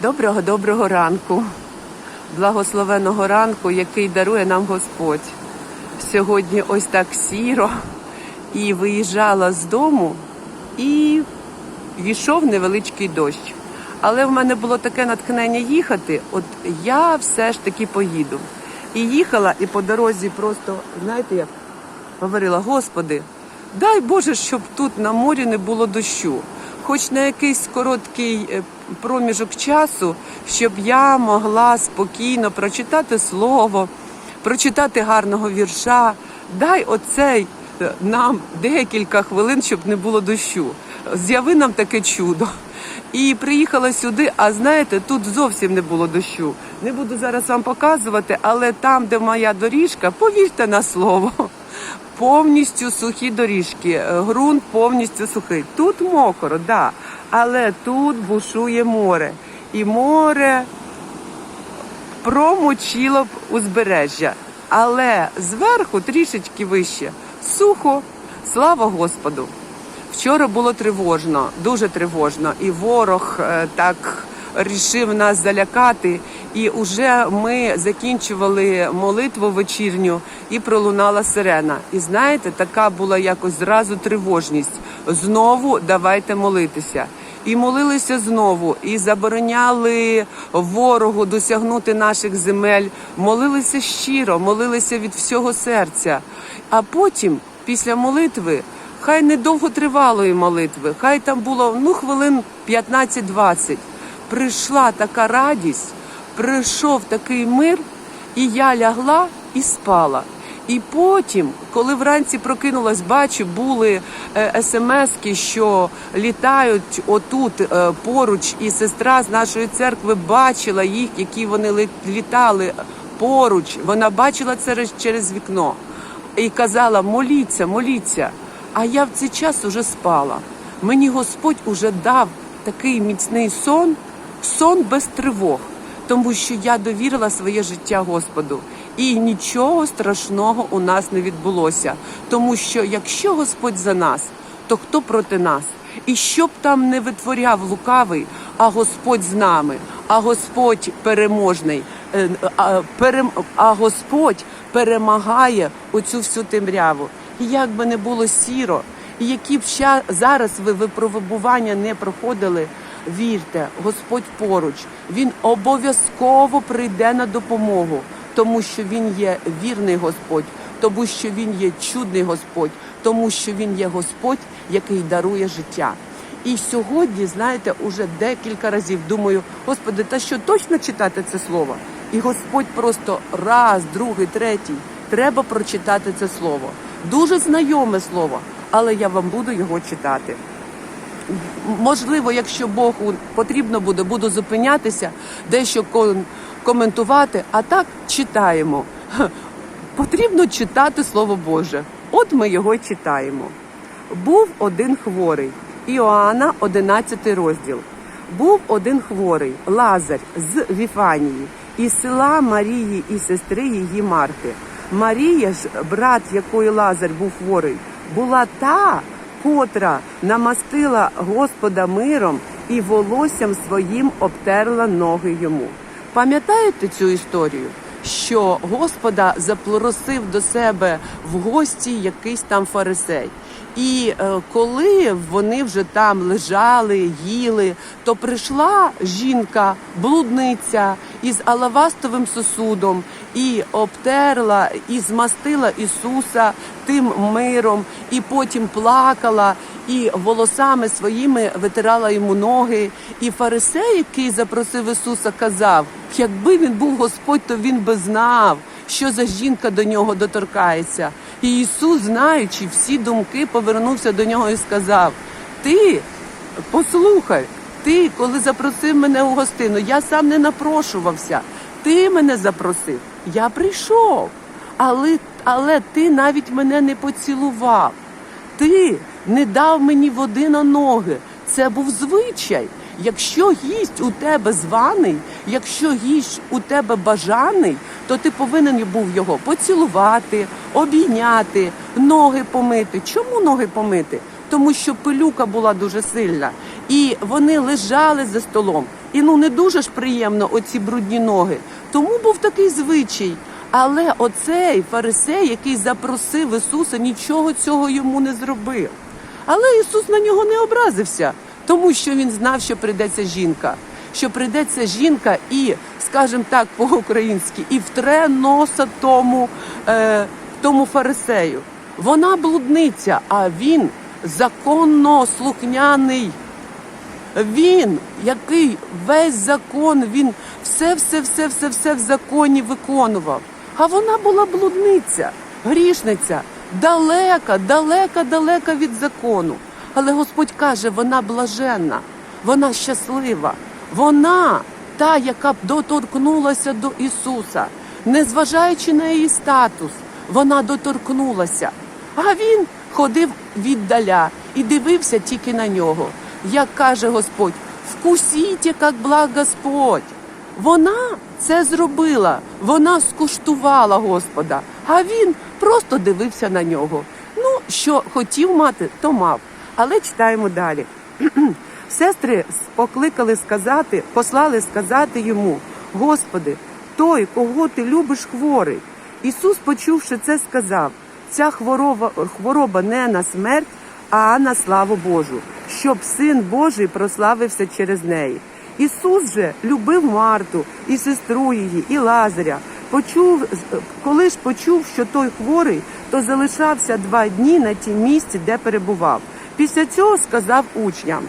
Доброго доброго ранку, благословеного ранку, який дарує нам Господь. Сьогодні ось так сіро і виїжджала з дому, і йшов невеличкий дощ. Але в мене було таке натхнення їхати. От я все ж таки поїду. І їхала, і по дорозі просто, знаєте, як говорила, Господи, дай Боже, щоб тут на морі не було дощу. Хоч на якийсь короткий е, проміжок часу, щоб я могла спокійно прочитати слово, прочитати гарного вірша. Дай оцей е, нам декілька хвилин, щоб не було дощу. З'яви нам таке чудо. І приїхала сюди, а знаєте, тут зовсім не було дощу. Не буду зараз вам показувати, але там, де моя доріжка, повірте на слово, повністю сухі доріжки, е, ґрунт повністю сухий. Тут мокро, да, але тут бушує море. І море промочило б узбережжя. Але зверху трішечки вище сухо, слава Господу. Вчора було тривожно, дуже тривожно, і ворог е, так рішив нас залякати. І вже ми закінчували молитву вечірню, і пролунала сирена. І знаєте, така була якось зразу тривожність. Знову давайте молитися. І молилися знову, і забороняли ворогу досягнути наших земель. Молилися щиро, молилися від всього серця. А потім, після молитви, хай недовго тривалої молитви, хай там було ну хвилин 15-20. Прийшла така радість, прийшов такий мир, і я лягла і спала. І потім, коли вранці прокинулась, бачу, були е, смски, що літають отут е, поруч, і сестра з нашої церкви бачила їх, які вони ли- літали поруч. Вона бачила це через вікно і казала: моліться, моліться. А я в цей час уже спала. Мені Господь уже дав такий міцний сон, сон без тривог, тому що я довірила своє життя Господу. І нічого страшного у нас не відбулося. Тому що якщо Господь за нас, то хто проти нас? І що б там не витворяв лукавий, а Господь з нами, а Господь переможний, е, а, Господь перемагає оцю всю темряву. І як би не було сіро, і які б ща зараз ви випробування не проходили, вірте, Господь поруч, Він обов'язково прийде на допомогу, тому що Він є вірний Господь, тому що Він є чудний Господь, тому що Він є Господь, який дарує життя. І сьогодні, знаєте, уже декілька разів думаю, Господи, та що точно читати це слово? І Господь просто раз, другий, третій. Треба прочитати це слово. Дуже знайоме слово, але я вам буду його читати. Можливо, якщо Богу потрібно буде, буду зупинятися, дещо коментувати, а так читаємо. Потрібно читати Слово Боже. От ми його читаємо. Був один хворий. Іоанна, 11 розділ. Був один хворий, Лазар з Віфанії, із села Марії і сестри її Марти. Марія ж, брат якої Лазар був хворий, була та, котра намастила Господа миром і волоссям своїм обтерла ноги йому. Пам'ятаєте цю історію? Що Господа запросив до себе в гості якийсь там фарисей. І е, коли вони вже там лежали, їли, то прийшла жінка, блудниця із алавастовим сосудом і обтерла, і змастила Ісуса тим миром, і потім плакала, і волосами своїми витирала йому ноги. І фарисей, який запросив Ісуса, казав: якби він був Господь, то він би знав, що за жінка до нього доторкається. І Ісус, знаючи всі думки, повернувся до нього і сказав: Ти послухай, ти, коли запросив мене у гостину, я сам не напрошувався. Ти мене запросив, я прийшов. Але, але ти навіть мене не поцілував. Ти не дав мені води на ноги. Це був звичай. Якщо гість у тебе званий, якщо гість у тебе бажаний, то ти повинен був його поцілувати, обійняти, ноги помити. Чому ноги помити? Тому що пилюка була дуже сильна. І вони лежали за столом. І ну не дуже ж приємно оці брудні ноги. Тому був такий звичай. Але оцей фарисей, який запросив Ісуса, нічого цього йому не зробив. Але Ісус на нього не образився, тому що він знав, що прийдеться жінка. Що прийдеться жінка і, скажімо так, по-українськи, і втре носа тому, е, тому фарисею. Вона блудниця, а він законно слухняний. Він, який весь закон, він все, все, все, все, все в законі виконував. А вона була блудниця, грішниця, далека, далека, далека від закону. Але Господь каже, вона блаженна, вона щаслива, вона та, яка б доторкнулася до Ісуса, незважаючи на її статус, вона доторкнулася. А він ходив віддаля і дивився тільки на нього. Як каже Господь, вкусіть, як благ Господь. Вона це зробила, вона скуштувала Господа, а він просто дивився на нього. Ну, що хотів мати, то мав. Але читаємо далі. Сестри покликали сказати, послали сказати йому: Господи, той, кого ти любиш, хворий. Ісус, почувши це, сказав: ця хвороба, хвороба не на смерть, а на славу Божу, щоб син Божий прославився через неї. Ісус же любив Марту і сестру її, і Лазаря. Почув, коли ж почув, що той хворий, то залишався два дні на тім місці, де перебував. Після цього сказав учням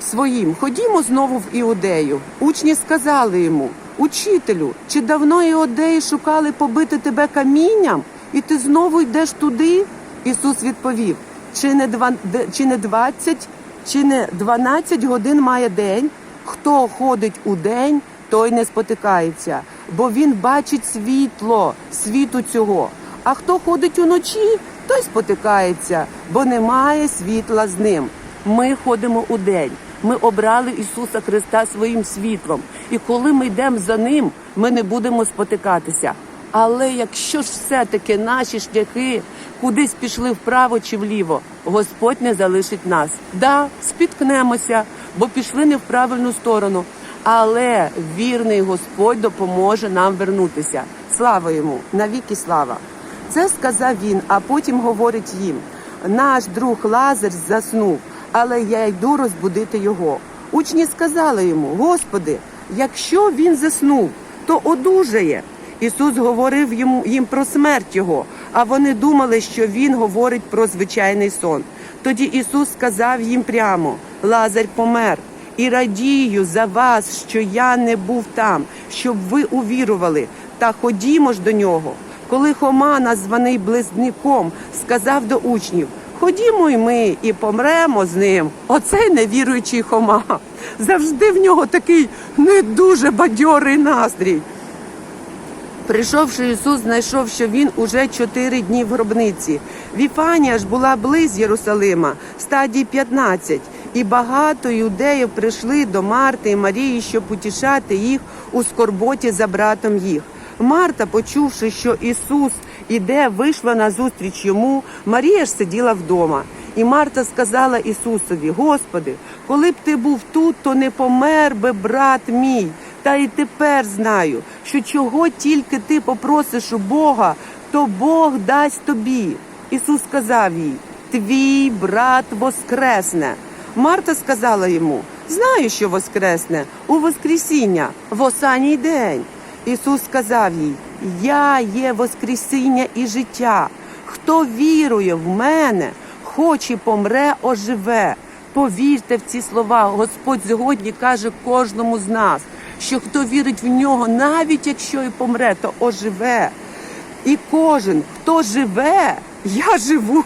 своїм: Ходімо знову в Іудею. Учні сказали йому: Учителю, чи давно іудеї шукали побити тебе камінням, і ти знову йдеш туди? Ісус відповів: чи не два, чи не двадцять, чи не дванадцять годин має день? Хто ходить у день, той не спотикається, бо він бачить світло світу цього. А хто ходить уночі, той спотикається, бо немає світла з ним. Ми ходимо у день. Ми обрали Ісуса Христа своїм світлом. І коли ми йдемо за ним, ми не будемо спотикатися. Але якщо ж все-таки наші шляхи кудись пішли вправо чи вліво, Господь не залишить нас. Да, спіткнемося, бо пішли не в правильну сторону. Але вірний Господь допоможе нам вернутися. Слава йому, навіки слава. Це сказав він, а потім говорить їм: наш друг Лазар заснув, але я йду розбудити його. Учні сказали йому: Господи, якщо він заснув, то одужає. Ісус говорив їм про смерть його, а вони думали, що Він говорить про звичайний сон. Тоді Ісус сказав їм прямо: Лазар помер, і радію за вас, що я не був там, щоб ви увірували. Та ходімо ж до нього. Коли Хома, названий близнюком, сказав до учнів: Ходімо й ми і помремо з ним. Оцей невіруючий Хома. Завжди в нього такий не дуже бадьорий настрій. Прийшовши Ісус, знайшов, що він уже чотири дні в гробниці. Віфанія ж була близь Єрусалима, стадії 15, і багато юдеїв прийшли до Марти і Марії, щоб утішати їх у скорботі за братом їх. Марта, почувши, що Ісус іде, вийшла назустріч йому. Марія ж сиділа вдома. І Марта сказала Ісусові: Господи, коли б ти був тут, то не помер би брат мій. Та й тепер знаю, що чого тільки ти попросиш у Бога, то Бог дасть тобі. Ісус сказав їй: Твій брат воскресне. Марта сказала йому: Знаю, що воскресне у Воскресіння, в останній день. Ісус сказав їй: Я є Воскресіння і життя. Хто вірує в мене, хоч і помре, оживе. Повірте в ці слова. Господь сьогодні каже кожному з нас, що хто вірить в нього, навіть якщо і помре, то оживе. І кожен, хто живе, я живу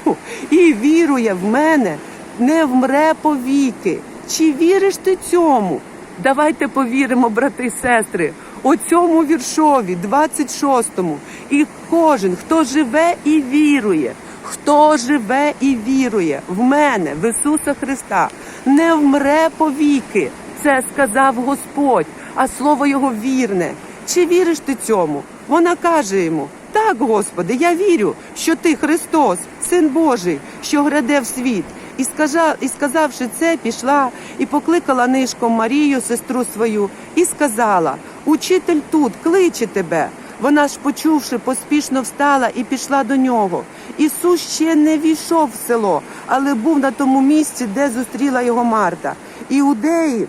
і вірує в мене, не вмре повіки. Чи віриш ти цьому? Давайте повіримо, брати і сестри, у цьому віршові, 26-му. І кожен, хто живе і вірує, хто живе і вірує в мене, в Ісуса Христа, не вмре повіки. Це сказав Господь, а слово Його вірне. Чи віриш ти цьому? Вона каже йому: Так, Господи, я вірю, що ти Христос, Син Божий, що гряде в світ. І, скажа, і сказавши це, пішла і покликала нишком Марію, сестру свою, і сказала: Учитель тут кличе тебе. Вона ж, почувши, поспішно встала і пішла до нього. Ісус ще не війшов в село, але був на тому місці, де зустріла його Марта. Іудеї,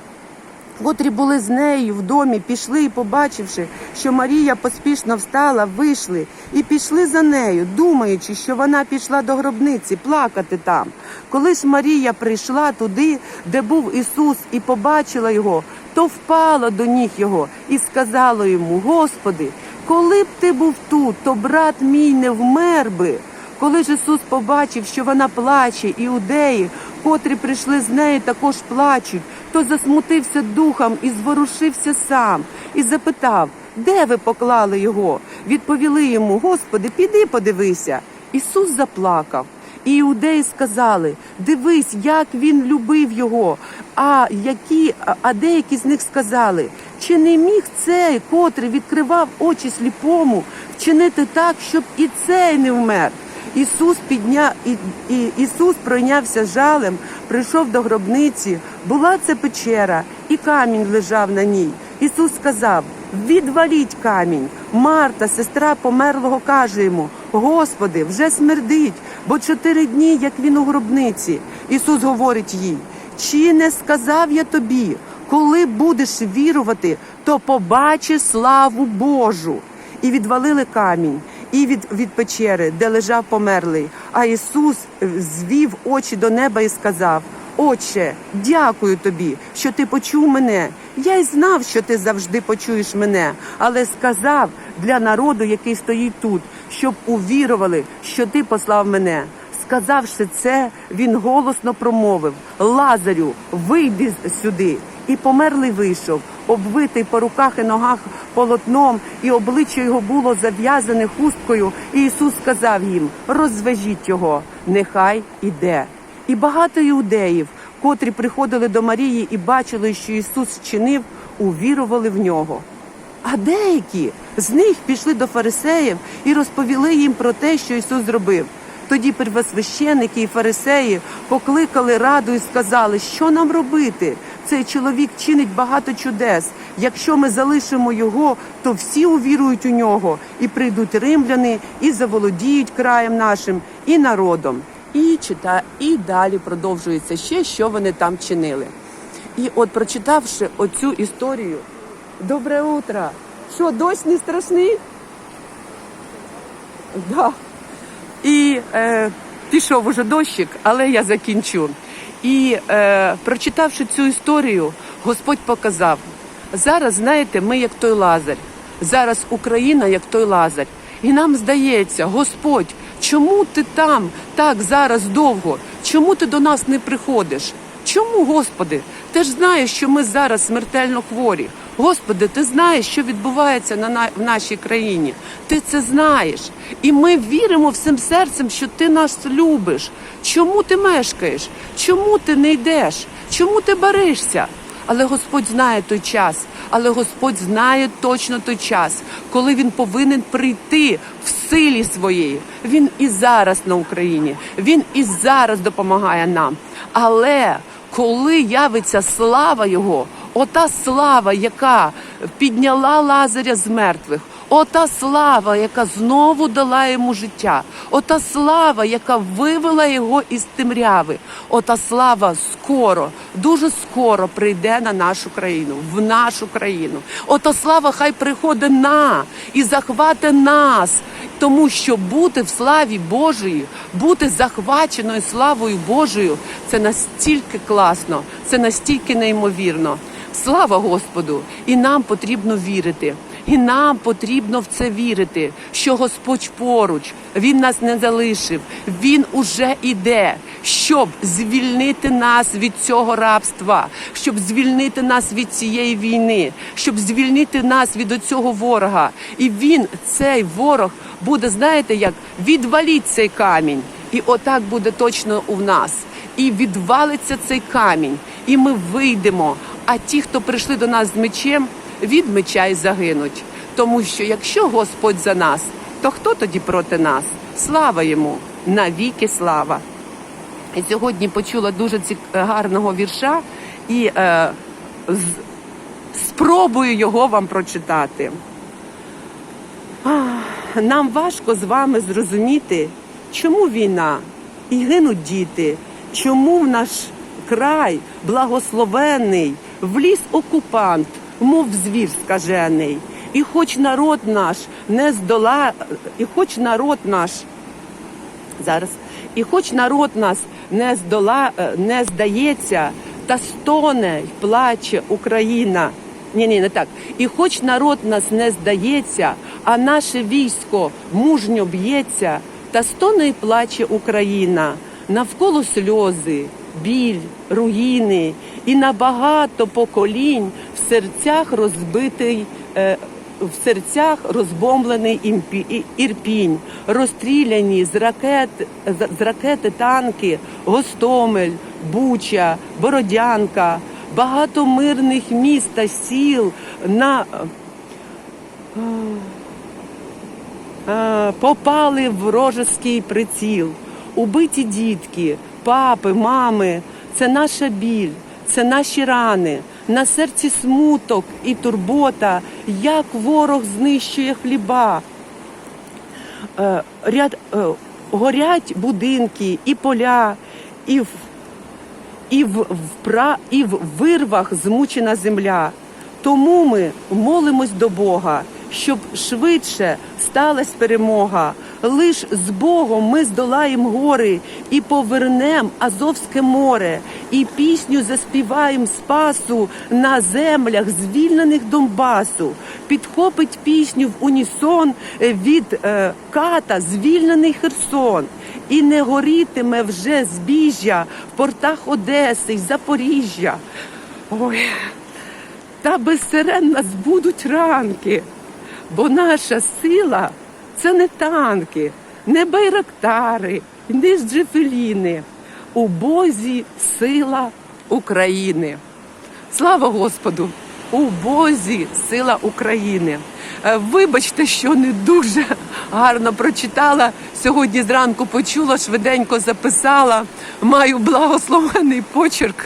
котрі були з нею в домі, пішли і, побачивши, що Марія поспішно встала, вийшли і пішли за нею, думаючи, що вона пішла до гробниці плакати там. Коли ж Марія прийшла туди, де був Ісус, і побачила його, то впала до ніг його і сказала йому: Господи, коли б ти був тут, то брат мій не вмер би. Коли ж Ісус побачив, що вона плаче, іудеї, котрі прийшли з нею, також плачуть, то засмутився духом і зворушився сам, і запитав, де ви поклали його? Відповіли йому, Господи, піди подивися. Ісус заплакав. І іудеї сказали: дивись, як він любив його. А які, а- деякі з них сказали, чи не міг цей, котрий відкривав очі сліпому, вчинити так, щоб і цей не вмер? Ісус підня... і... І... Ісус пройнявся жалем, прийшов до гробниці. Була це печера, і камінь лежав на ній. Ісус сказав: Відваліть камінь. Марта, сестра померлого, каже йому: Господи, вже смердить, бо чотири дні, як він у гробниці. Ісус говорить їй: Чи не сказав я тобі, коли будеш вірувати, то побачиш славу Божу. І відвалили камінь і від, від печери, де лежав померлий. А Ісус звів очі до неба і сказав: Отче, дякую тобі, що ти почув мене. Я й знав, що ти завжди почуєш мене, але сказав для народу, який стоїть тут, щоб увірували, що ти послав мене. Сказавши це, він голосно промовив: Лазарю, вийди сюди. І померлий вийшов, обвитий по руках і ногах полотном, і обличчя його було зав'язане хусткою. І Ісус сказав їм: розвежіть його, нехай іде. І багато іудеїв, котрі приходили до Марії і бачили, що Ісус вчинив, увірували в нього. А деякі з них пішли до фарисеїв і розповіли їм про те, що Ісус зробив. Тоді первосвященники і фарисеї покликали раду і сказали, що нам робити. Цей чоловік чинить багато чудес. Якщо ми залишимо його, то всі увірують у нього, і прийдуть римляни, і заволодіють краєм нашим і народом. І чита, і далі продовжується ще, що вони там чинили. І от прочитавши оцю історію, добре утро! Що, дощ не страшний? Да. І е, пішов уже дощик, але я закінчу. І е, прочитавши цю історію, Господь показав: зараз, знаєте, ми як той Лазарь, зараз Україна як той Лазарь. І нам здається, Господь, чому ти там так зараз довго? Чому ти до нас не приходиш? Чому, Господи? Ти ж знаєш, що ми зараз смертельно хворі. Господи, ти знаєш, що відбувається на в нашій країні. Ти це знаєш. І ми віримо всім серцем, що ти нас любиш. Чому ти мешкаєш? Чому ти не йдеш? Чому ти баришся? Але Господь знає той час, але Господь знає точно той час, коли він повинен прийти в силі своєї. Він і зараз на Україні, він і зараз допомагає нам. Але коли явиться слава Його, ота слава, яка підняла Лазаря з мертвих. Ота слава, яка знову дала йому життя, ота слава, яка вивела його із темряви, ота слава скоро, дуже скоро прийде на нашу країну, в нашу країну. Ота слава хай приходить на і захвате нас, тому що бути в славі Божої, бути захваченою славою Божою, це настільки класно, це настільки неймовірно. Слава Господу! І нам потрібно вірити. І нам потрібно в це вірити, що Господь поруч, Він нас не залишив, Він уже іде, щоб звільнити нас від цього рабства, щоб звільнити нас від цієї війни, щоб звільнити нас від цього ворога. І він, цей ворог, буде, знаєте, як відваліть цей камінь. І отак буде точно у нас. І відвалиться цей камінь, і ми вийдемо. А ті, хто прийшли до нас з мечем, від меча й загинуть. Тому що якщо Господь за нас, то хто тоді проти нас? Слава йому! Навіки слава! І сьогодні почула дуже ці... гарного вірша і е, з... спробую його вам прочитати. Нам важко з вами зрозуміти, чому війна і гинуть діти, чому в наш край благословений, вліз окупант, мов звір скажений. І хоч народ наш не здола, і хоч народ наш зараз, і хоч народ нас не здола, е, не здається, та стоне й плаче Україна. Ні, ні, не так. І хоч народ нас не здається, а наше військо мужньо б'ється, та стоне й плаче Україна. Навколо сльози, біль, руїни, і на багато поколінь в серцях розбитий. Е, в серцях розбомблений імпі- ірпінь, розстріляні з ракет з- ракети танки, Гостомель, Буча, Бородянка, багато мирних міст та сіл на е, попали в врожеський приціл. Убиті дітки, папи, мами це наша біль, це наші рани. На серці смуток і турбота, як ворог знищує хліба. Е, ряд, е, горять будинки і поля, і в, і, в, в, пра, і в вирвах змучена земля. Тому ми молимось до Бога, щоб швидше сталася перемога. Лиш з Богом ми здолаємо гори і повернем Азовське море, і пісню заспіваємо спасу на землях, звільнених Донбасу. Підхопить пісню в унісон від е, ката, звільнений Херсон. І не горітиме вже збіжжя в портах Одеси й Запоріжжя. Ой, та без сирен нас будуть ранки, бо наша сила це не танки, не байрактари, не джефеліни. У Бозі сила України. Слава Господу! У Бозі сила України. Е, Вибачте, що не дуже гарно прочитала. Сьогодні зранку почула, швиденько записала. Маю благословений почерк.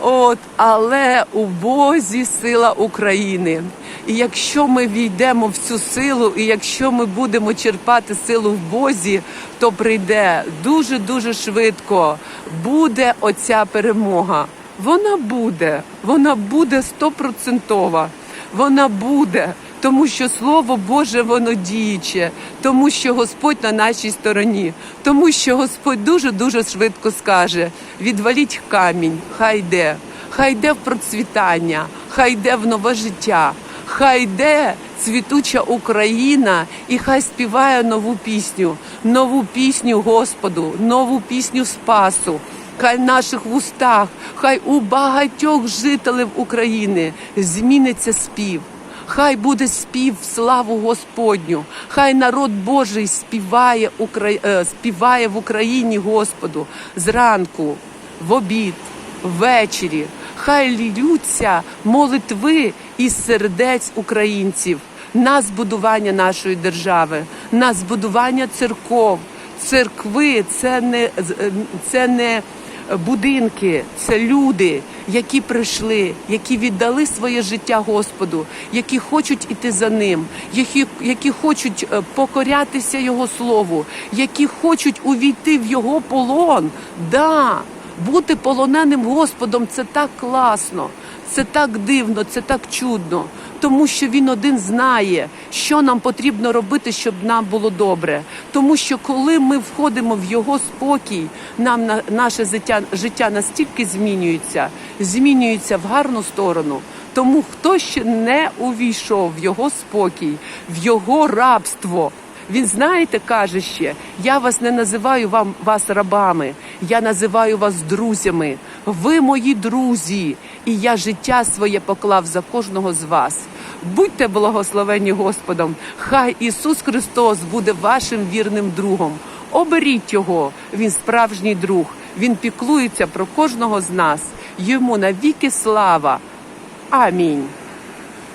От, але у Бозі сила України. І якщо ми війдемо в цю силу, і якщо ми будемо черпати силу в Бозі, то прийде дуже дуже швидко. Буде оця перемога. Вона буде, вона буде стопроцентова. Вона буде, тому що Слово Боже воно діюче, тому що Господь на нашій стороні, тому що Господь дуже дуже швидко скаже: відваліть камінь, хай йде, хай йде в процвітання, хай йде в нове життя, хай йде цвітуча Україна, і хай співає нову пісню, нову пісню Господу, нову пісню Спасу. Хай в наших вустах, хай у багатьох жителів України зміниться спів. Хай буде спів славу Господню, хай народ Божий співає, е, співає в Україні Господу зранку, в обід, ввечері. Хай ллються молитви із сердець українців на збудування нашої держави, на збудування церков. Церкви це не це не будинки, це люди, які прийшли, які віддали своє життя Господу, які хочуть іти за ним, які, які хочуть е, покорятися Його слову, які хочуть увійти в Його полон. Да, бути полоненим Господом це так класно, це так дивно, це так чудно. Тому що він один знає, що нам потрібно робити, щоб нам було добре. Тому що коли ми входимо в його спокій, нам на наше життя, життя настільки змінюється, змінюється в гарну сторону. Тому хто ще не увійшов в його спокій, в його рабство. Він знаєте, каже ще: я вас не називаю вам вас рабами, я називаю вас друзями. Ви мої друзі, і я життя своє поклав за кожного з вас. Будьте благословені Господом. Хай Ісус Христос буде вашим вірним другом. Оберіть його, він справжній друг. Він піклується про кожного з нас. Йому навіки слава. Амінь.